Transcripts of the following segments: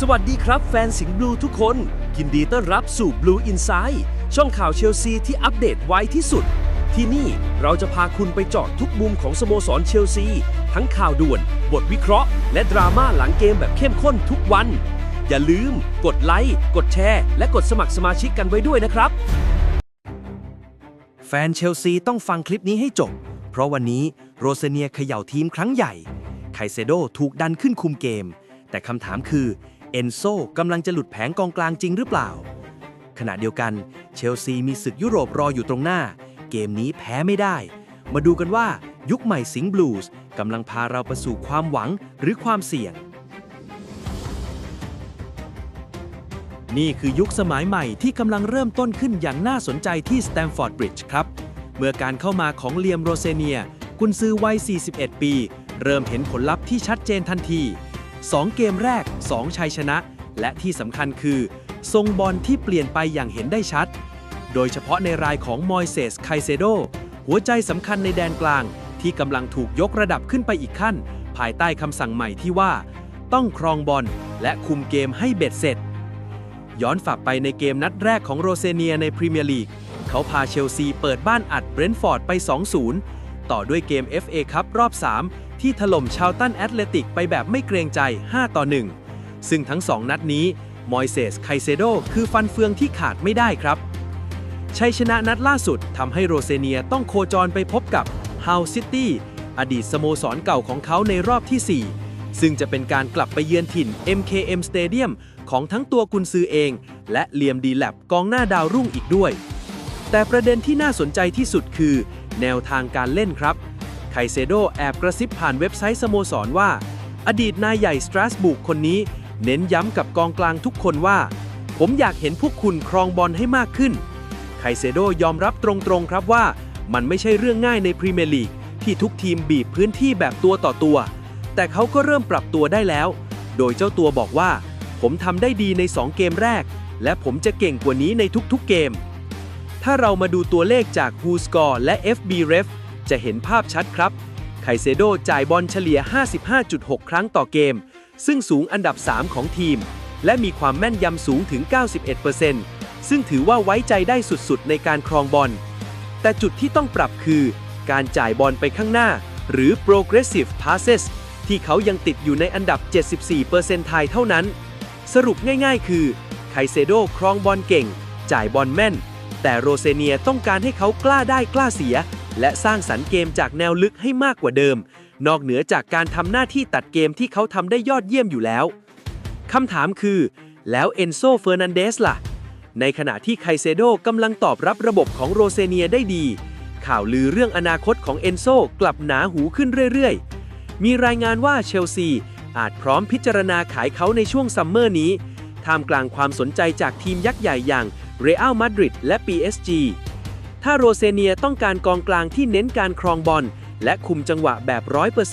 สวัสดีครับแฟนสิงห์บลูทุกคน ยินดีต้อนรับสู่ Blue Inside ช่องข่าวเชลซีที่อัปเดตไวที่สุด ที่นี่เราจะพาคุณไปเจาะทุกมุมของสโมสรเชลซี ทั้งข่าวด่วน บทวิเคราะห์ และดราม่าหลังเกมแบบเข้มข้นทุกวัน อย่าลืม กดไลค์กดแชร์ และกดสมัครสมาชิกกันไว้ด้วยนะครับ แฟนเชลซีต้องฟังคลิปนี้ให้จบ เพราะวันนี้โรเซเนียเขย่าทีมครั้งใหญ่ไคเซโดถูกดันขึ้นคุมเกม แต่คำถามคือ เอนโซกำลังจะหลุดแผงกองกลางจริงหรือเปล่า ขณะเดียวกันเชลซีมีศึกยุโรปรออยู่ตรงหน้า เกมนี้แพ้ไม่ได้ มาดูกันว่ายุคใหม่สิงห์บลูส์กำลังพาเราไปสู่ความหวังหรือความเสี่ยง นี่คือยุคสมัยใหม่ที่กำลังเริ่มต้นขึ้นอย่างน่าสนใจที่สแตมฟอร์ดบริดจ์ครับ เมื่อการเข้ามาของเลียมโรเซเนีย กุนซือวัย 41 ปี เริ่มเห็นผลลัพธ์ที่ชัดเจนทันที 2 เกมแรก 2 ชัยชนะ และที่สำคัญคือ ทรงบอลที่เปลี่ยนไปอย่างเห็นได้ชัด โดยเฉพาะในรายของมอยเซสไคเซโดหัวใจสำคัญในแดนกลาง ที่กำลังถูกยกระดับขึ้นไปอีกขั้น ภายใต้คำสั่งใหม่ที่ว่า ต้องครองบอลและคุมเกมให้เบ็ดเสร็จ ย้อนฝากไปในเกมนัดแรกของโรเซเนียในพรีเมียร์ลีกเขาพาเชลซีเปิดบ้านอัดเบรนท์ฟอร์ดไป 2-0 ต่อด้วยเกม FA คัพรอบ 3 ที่ถล่มชาวตันแอตเลติกไปแบบไม่เกรงใจ 5 ต่อ 1 ซึ่งทั้ง2นัดนี้ มอยเซส ไคเซโด คือฟันเฟืองที่ขาดไม่ได้ครับ ชัยชนะนัดล่าสุดทำให้โรเซเนียต้องโคจรไปพบกับฮาวซิตี้อดีตสโมสรเก่าของเขาในรอบที่ 4 ซึ่งจะเป็นการกลับไปเยือนถิ่น MKM Stadium ของทั้งตัวกุนซือเอง และเลียมดีแลบกองหน้าดาวรุ่งอีกด้วย แต่ประเด็นที่น่าสนใจที่สุดคือ แนวทางการเล่นครับ คเซโดแอบกระซิบผ่านเว็บไซต์สโมสรว่า อดีตนายใหญ่สตราสบุกคนนี้ เน้นย้ำกับกองกลางทุกคนว่า ผมอยากเห็นพวกคุณครองบอลให้มากขึ้นไคเซโดยอมรับตรงๆครับว่า มันไม่ใช่เรื่องง่ายในพรีเมียร์ลีกที่ทุกทีมบีบพื้นที่แบบตัวต่อตัว แต่เขาก็เริ่มปรับตัวได้แล้ว โดยเจ้าตัวบอกว่า ผมทำได้ดีใน 2 เกมแรก และผมจะเก่งกว่านี้ในทุกๆเกม ถ้าเรามาดูตัวเลขจาก Who Score และ FB Ref จะเห็นภาพชัดครับ ไคเซโดจ่ายบอลเฉลี่ย 55.6 ครั้งต่อเกม ซึ่งสูงอันดับ 3 ของทีม และมีความแม่นยำสูงถึง 91%ซึ่งถือว่าไว้ใจได้สุดๆ ในการครองบอล แต่จุดที่ต้องปรับคือ การจ่ายบอลไปข้างหน้า หรือ progressive passes ที่เขายังติดอยู่ในอันดับ 74%ไทยเท่านั้น สรุปง่ายๆ คือ ไคเซโดครองบอลเก่ง จ่ายบอลแม่น แต่โรเซเนียต้องการให้เขากล้าได้กล้าเสีย และสร้างสรรค์เกมจากแนวลึกให้มากกว่าเดิม นอกเหนือจากการทำหน้าที่ตัดเกมที่เขาทำได้ยอดเยี่ยมอยู่แล้วคำถามคือ แล้วเอนโซเฟอร์นันเดสล่ะ ในขณะที่ไคเซโดกำลังตอบรับระบบของโรเซเนียได้ดี ข่าวลือเรื่องอนาคตของเอนโซกลับหนาหูขึ้นเรื่อยๆ มีรายงานว่าเชลซีอาจพร้อมพิจารณาขายเขาในช่วงซัมเมอร์นี้ท่ามกลางความสนใจจากทีมยักษ์ใหญ่อย่าง เรอัลมาดริดและ PSG ถ้าโรเซเนียต้องการกองกลางที่เน้นการครองบอล และคุมจังหวะแบบ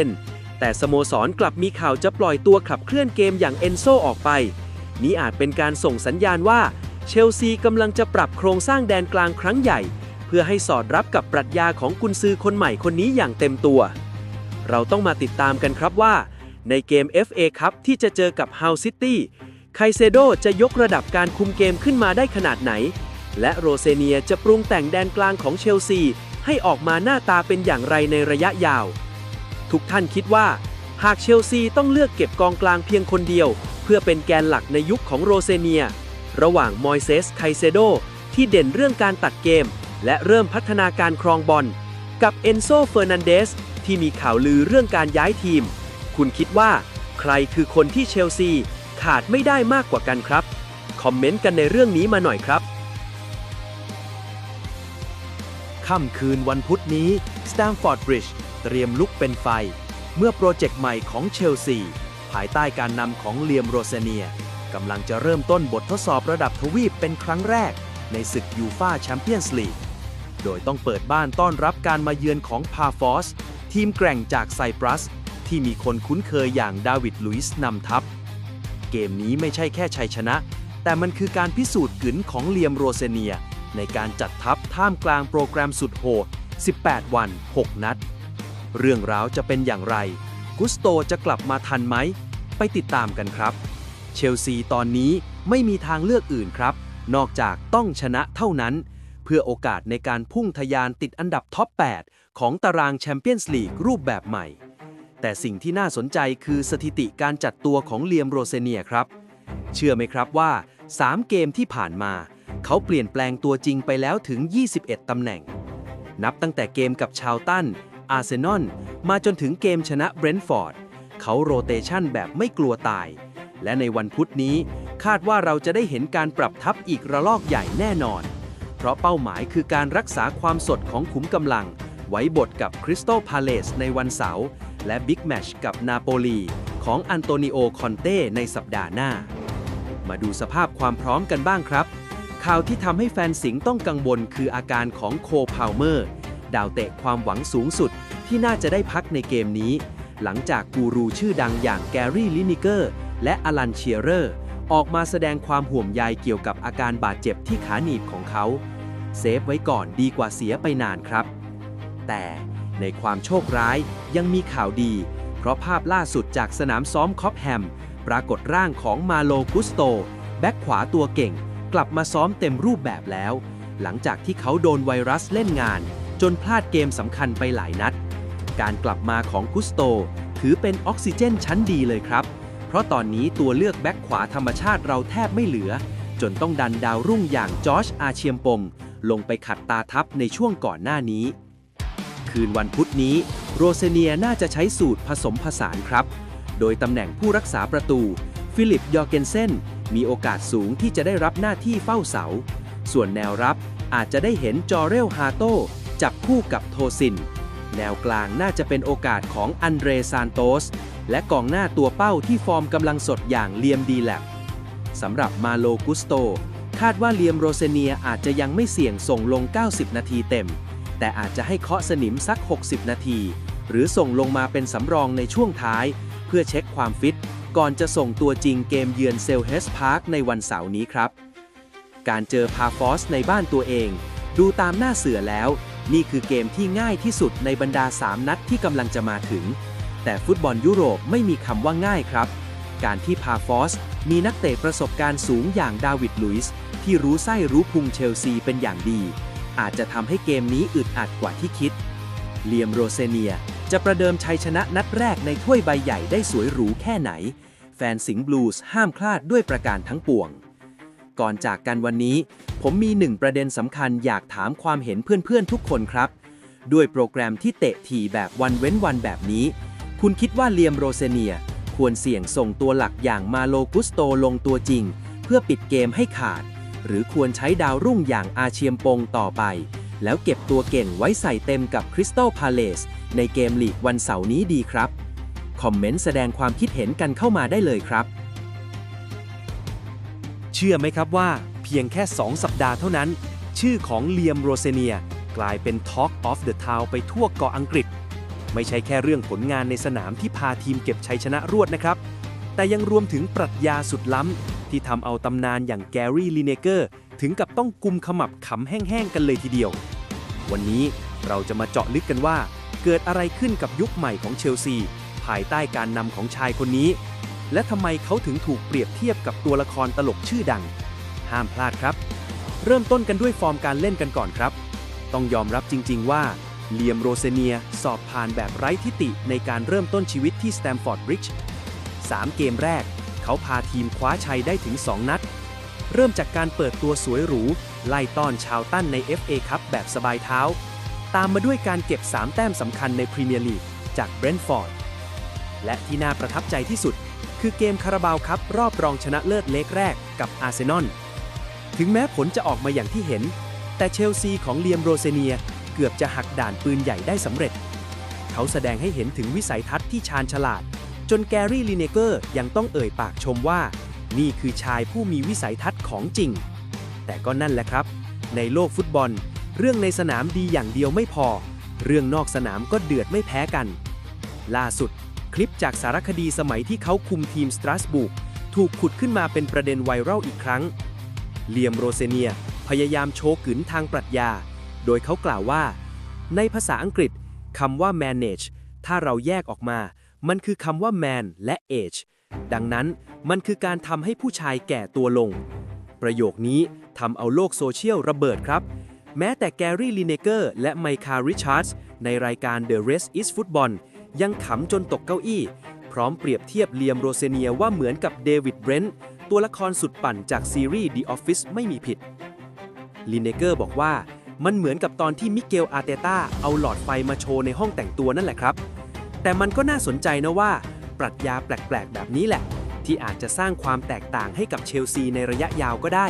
100%แต่สโมสรกลับมีข่าวจะปล่อยตัวขับเคลื่อนเกมอย่างเอนโซออกไป นี้อาจเป็นการส่งสัญญาณว่า เชลซีกำลังจะปรับโครงสร้างแดนกลางครั้งใหญ่ เพื่อให้สอดรับกับปรัชญาของกุนซือคนใหม่คนนี้อย่างเต็มตัว เราต้องมาติดตามกันครับว่า ในเกม FA คัพที่จะเจอกับ Hull City ไคเซโดจะยกระดับการคุมเกมขึ้นมาได้ขนาดไหน และโรเซเนียจะปรุงแต่งแดนกลางของเชลซี ให้ออกมาหน้าตาเป็นอย่างไรในระยะยาว ทุกท่านคิดว่า หากเชลซีต้องเลือกเก็บกองกลางเพียงคนเดียว เพื่อเป็นแกนหลักในยุคของโรเซเนีย ระหว่างมอยเซสไคเซโดที่เด่นเรื่องการตัดเกม และเริ่มพัฒนาการครองบอลกับเอนโซเฟอร์นันเดสที่มีข่าวลือเรื่องการย้ายทีม คุณคิดว่า ใครคือคนที่เชลซี ขาดไม่ได้มากกว่ากันครับ คอมเมนต์กันในเรื่องนี้มาหน่อยครับ ค่ำคืนวันพุธนี้ Stamford Bridge เตรียมลุกเป็นไฟ เมื่อโปรเจกต์ใหม่ของเชลซี ภายใต้การนำของเลียมโรเซเนียกำลังจะเริ่มต้นบททดสอบระดับทวีปเป็นครั้งแรก ในศึกยูฟาแชมเปี้ยนส์ลีกโดยต้องเปิดบ้านต้อนรับการมาเยือนของพาฟอส ทีมแกร่งจากไซปรัส ที่มีคนคุ้นเคยอย่างดาวิดลุยส์นำทัพ เกมนี้ไม่ใช่แค่ชัยชนะ แต่มันคือการพิสูจน์กึนของเลียมโรเซเนีย ในการจัดทัพท่ามกลางโปรแกรมสุดโหด 18 วัน 6 นัด เรื่องราวจะเป็นอย่างไร กุสโตจะกลับมาทันไหม ไปติดตามกันครับ เชลซีตอนนี้ไม่มีทางเลือกอื่นครับ นอกจากต้องชนะเท่านั้น เพื่อโอกาสในการพุ่งทะยานติดอันดับท็อป 8 ของตารางแชมเปี้ยนส์ลีกรูปแบบใหม่ แต่สิ่งที่น่าสนใจคือสถิติการจัดตัวของเลียมโรเซเนียครับ เชื่อไหมครับว่า 3 เกมที่ผ่านมา เขาเปลี่ยนแปลงตัวจริงไปแล้วถึง 21 ตำแหน่ง นับตั้งแต่เกมกับชาวตัน อาร์เซนอล มาจนถึงเกมชนะเบรนท์ฟอร์ด เขาโรเตชันแบบไม่กลัวตาย และในวันพุธนี้คาดว่าเราจะได้เห็นการปรับทัพอีกระลอกใหญ่แน่นอน เพราะเป้าหมายคือการรักษาความสดของขุมกำลัง ไว้บทกับคริสตัลพาเลสในวันเสาร์ และบิ๊กแมชกับนาโปลีของอันโตนิโอ คอนเต้ในสัปดาห์หน้า มาดูสภาพความพร้อมกันบ้างครับ ข่าวที่ทำให้แฟนสิงห์ต้องกังวลคืออาการของโคพาวเมอร์ ดาวเตะความหวังสูงสุดที่น่าจะได้พักในเกมนี้ หลังจากกูรูชื่อดังอย่างแกรี่ลินิเกอร์ และอลันเชียเรอร์ ออกมาแสดงความห่วงใยเกี่ยวกับอาการบาดเจ็บที่ขาหนีบของเขา เซฟไว้ก่อนดีกว่าเสียไปนานครับ แต่ ในความโชคร้ายยังมีข่าวดี เพราะภาพล่าสุดจากสนามซ้อมคอปแฮม ปรากฏร่างของมาโลกุสโต แบ็คขวาตัวเก่ง กลับมาซ้อมเต็มรูปแบบแล้ว หลังจากที่เขาโดนไวรัสเล่นงาน จนพลาดเกมสำคัญไปหลายนัด การกลับมาของกุสโต ถือเป็นออกซิเจนชั้นดีเลยครับ เพราะตอนนี้ตัวเลือกแบ็คขวาธรรมชาติเราแทบไม่เหลือ จนต้องดันดาวรุ่งอย่างจอชอาเชียมปงลงไปขัดตาทับในช่วงก่อนหน้านี้ คืนวันพุธนี้ โรเซเนียน่าจะใช้สูตรผสมผสานครับ โดยตำแหน่งผู้รักษาประตู ฟิลิป ยอร์เกนเซน มีโอกาสสูงที่จะได้รับหน้าที่เฝ้าเสา ส่วนแนวรับอาจจะได้เห็นจอเรลฮาโตจับคู่กับโทซิน แนวกลางน่าจะเป็นโอกาสของอันเดรซานโตส และกองหน้าตัวเป้าที่ฟอร์มกำลังสดอย่างเลียมดีแลบสำหรับมาโลกุสโต คาดว่าเลียมโรเซเนียอาจจะยังไม่เสี่ยงส่งลง 90 นาทีเต็ม แต่อาจจะให้เคาะสนิมสัก 60 นาที หรือส่งลงมาเป็นสำรองในช่วงท้าย เพื่อเช็คความฟิต ก่อนจะส่งตัวจริงเกมเยือนเซลเฮสพาร์คในวันเสาร์นี้ครับ การเจอพาฟอสในบ้านตัวเอง ดูตามหน้าเสือแล้ว นี่คือเกมที่ง่ายที่สุดในบรรดา 3 นัดที่กำลังจะมาถึง แต่ฟุตบอลยุโรปไม่มีคำว่าง่ายครับ การที่พาฟอสมีนักเตะประสบการณ์สูงอย่างดาวิดลุยส์ที่รู้ไส้รู้พุงเชลซีเป็นอย่างดี อาจจะทำให้เกมนี้อึดอัดกว่าที่คิด เลียมโรเซเนียจะประเดิมชัยชนะนัดแรกในถ้วยใบใหญ่ได้สวยหรูแค่ไหน แฟนสิงห์บลูส์ห้ามพลาดด้วยประการทั้งปวง ก่อนจากกันวันนี้ ผมมีหนึ่งประเด็นสำคัญอยากถามความเห็นเพื่อนๆทุกคนครับ ด้วยโปรแกรมที่เตะทีแบบวันเว้นวันแบบนี้ คุณคิดว่าเลียมโรเซเนียควรเสี่ยงส่งตัวหลักอย่างมาโลกุสโตลงตัวจริง เพื่อปิดเกมให้ขาด หรือควรใช้ดาวรุ่งอย่างอาเชียมปงต่อไป แล้วเก็บตัวเก่งไว้ใส่เต็มกับคริสตัลพาเลสในเกมลีกวันเสาร์นี้ดีครับ คอมเมนต์แสดงความคิดเห็นกันเข้ามาได้เลยครับ เชื่อไหมครับว่า เพียงแค่ 2 สัปดาห์เท่านั้น ชื่อของเลียมโรเซเนีย กลายเป็น Talk of the Town ไปทั่วเกาะอังกฤษ ไม่ใช่แค่เรื่องผลงานในสนามที่พาทีมเก็บชัยชนะรวดนะครับ แต่ยังรวมถึงปรัชญาสุดล้ำ ที่ทำเอาตำนานอย่างแกรี่ลีเนเกอร์ถึงกับต้องกุมขมับขำแห้งๆกันเลยทีเดียว วันนี้เราจะมาเจาะลึกกันว่า เกิดอะไรขึ้นกับยุคใหม่ของเชลซี ภายใต้การนำของชายคนนี้ และทำไมเขาถึงถูกเปรียบเทียบกับตัวละครตลกชื่อดัง ห้ามพลาดครับ เริ่มต้นกันด้วยฟอร์มการเล่นกันก่อนครับ ต้องยอมรับจริง ๆ ว่าเลียมโรเซเนียสอบผ่านแบบไร้ทิติในการเริ่มต้นชีวิตที่สแตมฟอร์ดบริดจ์ 3 เกมแรก เขาพาทีมคว้าชัยได้ถึง 2 นัด เริ่มจากการเปิดตัวสวยหรู ไล่ต้อนชาวตั้นใน FA คัพแบบสบายเท้า ตามมาด้วยการเก็บ 3 แต้มสำคัญในพรีเมียร์ลีกจากเบรนท์ฟอร์ด และที่น่าประทับใจที่สุด คือเกมคาราบาวครับรอบรองชนะเลิศเล็กแรกกับอาร์เซนอล ถึงแม้ผลจะออกมาอย่างที่เห็น แต่เชลซีของเลียมโรเซเนียเกือบจะหักด่านปืนใหญ่ได้สำเร็จ เขาแสดงให้เห็นถึงวิสัยทัศน์ที่ชาญฉลาด นแกรี่ลีเนเกอร์ยังต้องเอ่ยปากชมว่า นี่คือชายผู้มีวิสัยทัศน์ของจริง แต่ก็นั่นแหละครับ ในโลกฟุตบอล เรื่องในสนามดีอย่างเดียวไม่พอ เรื่องนอกสนามก็เดือดไม่แพ้กัน ล่าสุด คลิปจากสารคดีสมัยที่เขาคุมทีมสตราสบูกถูกขุดขึ้นมาเป็นประเด็นไวรัลอีกครั้งเลียมโรเซเนีย พยายามโชว์กึนทางปรัชญา โดยเขากล่าวว่า ในภาษาอังกฤษคำว่า manage ถ้าเราแยกออกมา มันคือคำว่า man และ age ดังนั้นมันคือการทำให้ผู้ชายแก่ตัวลง ประโยคนี้ทำเอาโลกโซเชียลระเบิดครับ แม้แต่แกรี่ลินเนเกอร์และไมคาริชาร์ดในรายการ The Rest is Football ยังขำจนตกเก้าอี้ พร้อมเปรียบเทียบเลียมโรเซเนียว่าเหมือนกับเดวิดเบรนท์ตัวละครสุดปั่นจากซีรีส์ The Office ไม่มีผิดลิเนเกอร์บอกว่ามันเหมือนกับตอนที่มิเกลอาเตต้าเอาหลอดไฟมาโชว์ในห้องแต่งตัวนั่นแหละครับ แต่มันก็น่าสนใจนะว่า ปรัชญาแปลก ๆ แบบนี้แหละ ที่อาจจะสร้างความแตกต่างให้กับเชลซีในระยะยาวก็ได้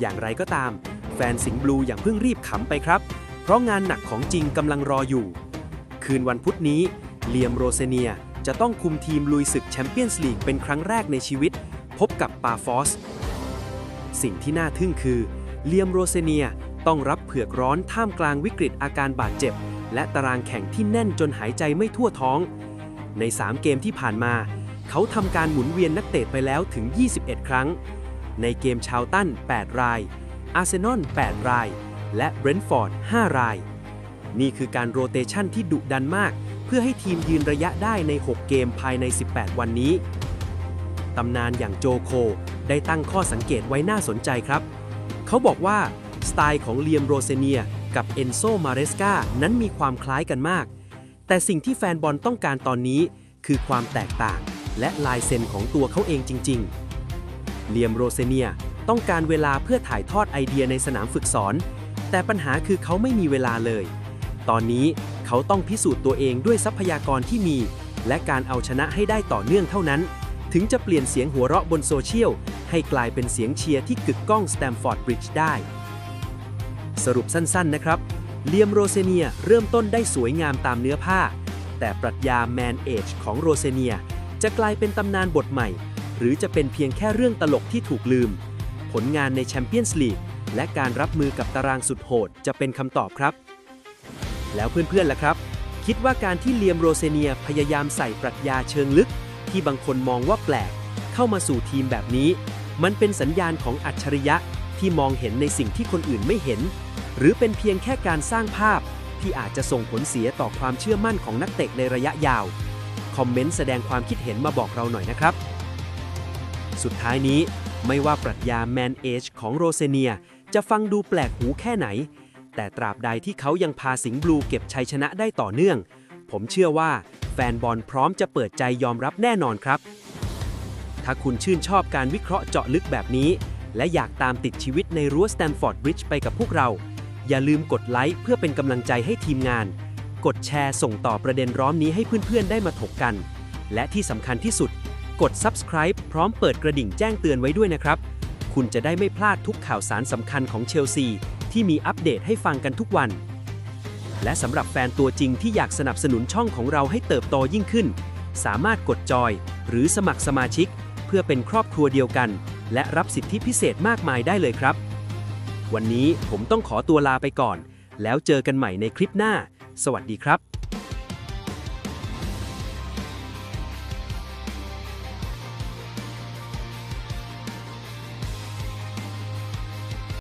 อย่างไรก็ตาม แฟนสิงห์บลูอย่างเพิ่งรีบขำไปครับ เพราะงานหนักของจริงกำลังรออยู่ คืนวันพุธนี้เลียมโรเซเนียจะต้องคุมทีมลุยศึกแชมเปี้ยนส์ลีกเป็นครั้งแรกในชีวิต พบกับปาฟอส สิ่งที่น่าทึ่งคือเลียมโรเซเนียต้องรับเผือกร้อนท่ามกลางวิกฤตอาการบาดเจ็บ และตารางแข่งที่แน่นจนหายใจไม่ทั่วท้อง ใน 3 เกมที่ผ่านมา เขาทำการหมุนเวียนนักเตะไปแล้วถึง 21 ครั้ง ในเกมชาวตัน 8 ราย อาร์เซนอล 8 ราย และเบรนท์ฟอร์ด 5 ราย นี่คือการโรเตชันที่ดุดันมาก เพื่อให้ทีมยืนระยะได้ใน 6 เกมภายใน 18 วันนี้ ตำนานอย่างโจโค ได้ตั้งข้อสังเกตไว้น่าสนใจครับ เขาบอกว่าสไตล์ของเลียมโรเซเนีย กับเอนโซ มาเรสกานั้นมีความคล้ายกันมาก แต่สิ่งที่แฟนบอลต้องการตอนนี้คือความแตกต่าง และลายเซ็นของตัวเขาเองจริง ๆ เลียมโรเซเนียต้องการเวลาเพื่อถ่ายทอดไอเดียในสนามฝึกสอน แต่ปัญหาคือเขาไม่มีเวลาเลย ตอนนี้เขาต้องพิสูจน์ตัวเองด้วยทรัพยากรที่มี และการเอาชนะให้ได้ต่อเนื่องเท่านั้น ถึงจะเปลี่ยนเสียงหัวเราะบนโซเชียลให้กลายเป็นเสียงเชียร์ที่กึกก้องสแตมฟอร์ดบริดจ์ได้ สรุปสั้นๆนะครับ เลียมโรเซเนียเริ่มต้นได้สวยงามตามเนื้อผ้า แต่ปรัชญาแมนเอจของโรเซเนียจะกลายเป็นตำนานบทใหม่ หรือจะเป็นเพียงแค่เรื่องตลกที่ถูกลืม ผลงานในแชมเปี้ยนส์ลีกและการรับมือกับตารางสุดโหดจะเป็นคำตอบครับ แล้วเพื่อนๆล่ะครับ คิดว่าการที่เลียมโรเซเนียพยายามใส่ปรัชญาเชิงลึก ที่บางคนมองว่าแปลก เข้ามาสู่ทีมแบบนี้ มันเป็นสัญญาณของอัจฉริยะ ที่มองเห็นในสิ่งที่คนอื่นไม่เห็น หรือเป็นเพียงแค่การสร้างภาพที่อาจจะส่งผลเสียต่อความเชื่อมั่นของนักเตะในระยะยาว คอมเมนต์แสดงความคิดเห็นมาบอกเราหน่อยนะครับ สุดท้ายนี้ไม่ว่าปรัชญาแมนเอจของโรเซเนียจะฟังดูแปลกหูแค่ไหน แต่ตราบใดที่เขายังพาสิงห์บลูเก็บชัยชนะได้ต่อเนื่อง ผมเชื่อว่าแฟนบอลพร้อมจะเปิดใจยอมรับแน่นอนครับ ถ้าคุณชื่นชอบการวิเคราะห์เจาะลึกแบบนี้ และอยากตามติดชีวิตในรั้วสแตมฟอร์ดบริดจ์ไปกับพวกเรา อย่าลืมกดไลค์เพื่อเป็นกำลังใจให้ทีมงาน กดแชร์ส่งต่อประเด็นร้อนนี้ให้เพื่อนๆ ได้มาถกกัน และที่สำคัญที่สุด กด subscribe พร้อมเปิดกระดิ่งแจ้งเตือนไว้ด้วยนะครับ คุณจะได้ไม่พลาดทุกข่าวสารสำคัญของเชลซี ที่มีอัปเดตให้ฟังกันทุกวัน และสำหรับแฟนตัวจริงที่อยากสนับสนุนช่องของเราให้เติบโตยิ่งขึ้น สามารถกดจอย หรือสมัครสมาชิก เพื่อเป็นครอบครัวเดียวกัน และรับสิทธิพิเศษมากมายได้เลยครับ วันนี้ผมต้องขอตัวลาไปก่อน แล้วเจอกันใหม่ในคลิปหน้า สวัสดีครับ